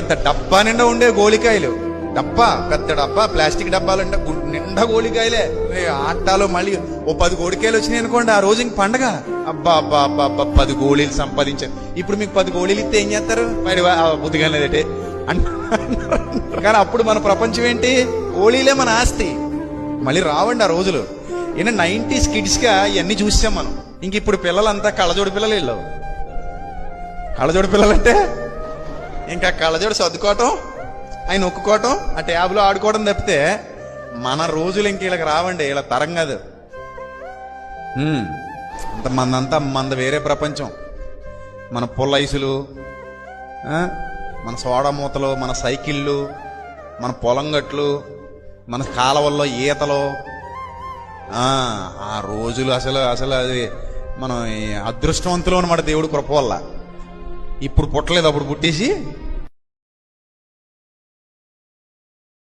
ఇంత డబ్బా నిండా ఉండే గోలికాయలు డబ్బా పెద్ద డబ్బా ప్లాస్టిక్ డబ్బాలంటే నిండా గోలికాయలే ఆటాలో మళ్ళీ ఓ పది గోడికాయలు వచ్చినాయి అనుకోండి ఆ రోజు ఇంక పండగ. అబ్బా అబ్బా అబ్బా అబ్బా పది గోళీలు సంపాదించారు. ఇప్పుడు మీకు పది గోళీలు ఇస్తే ఏం చేస్తారు? మరి బుద్ధిగా లేదంటే కానీ అప్పుడు మన ప్రపంచం ఏంటి? గోళీలే మన ఆస్తి. మళ్ళీ రావండి ఆ రోజులు. ఇంకా నైన్టీస్ కిడ్స్ కిడ్స్గా ఇవన్నీ చూసాం మనం. ఇంక ఇప్పుడు పిల్లలంతా కళ్ళజోడి పిల్లలు వెళ్ళావు కళ్ళజోడు పిల్లలంటే? ఇంకా కళ్ళజోడు సర్దుకోవటం ఆయన ఒక్కుకోవటం ఆ ట్యాబ్లో ఆడుకోవడం తప్పితే మన రోజులు ఇంక వీళ్ళకి రావండి వీళ్ళ తరం కాదు. అంత మందంతా మంద వేరే ప్రపంచం. మన పొల్లైసులు మన సోడా మూతలు మన సైకిళ్ళు మన పొలం గట్లు మన కాలవల్లో ఈతలు. ఆ రోజులు అసలు అసలు అది మనం అదృష్టవంతులు అనమాట దేవుడు కృప వల్ల. ఇప్పుడు పుట్టలేదు అప్పుడు పుట్టేసి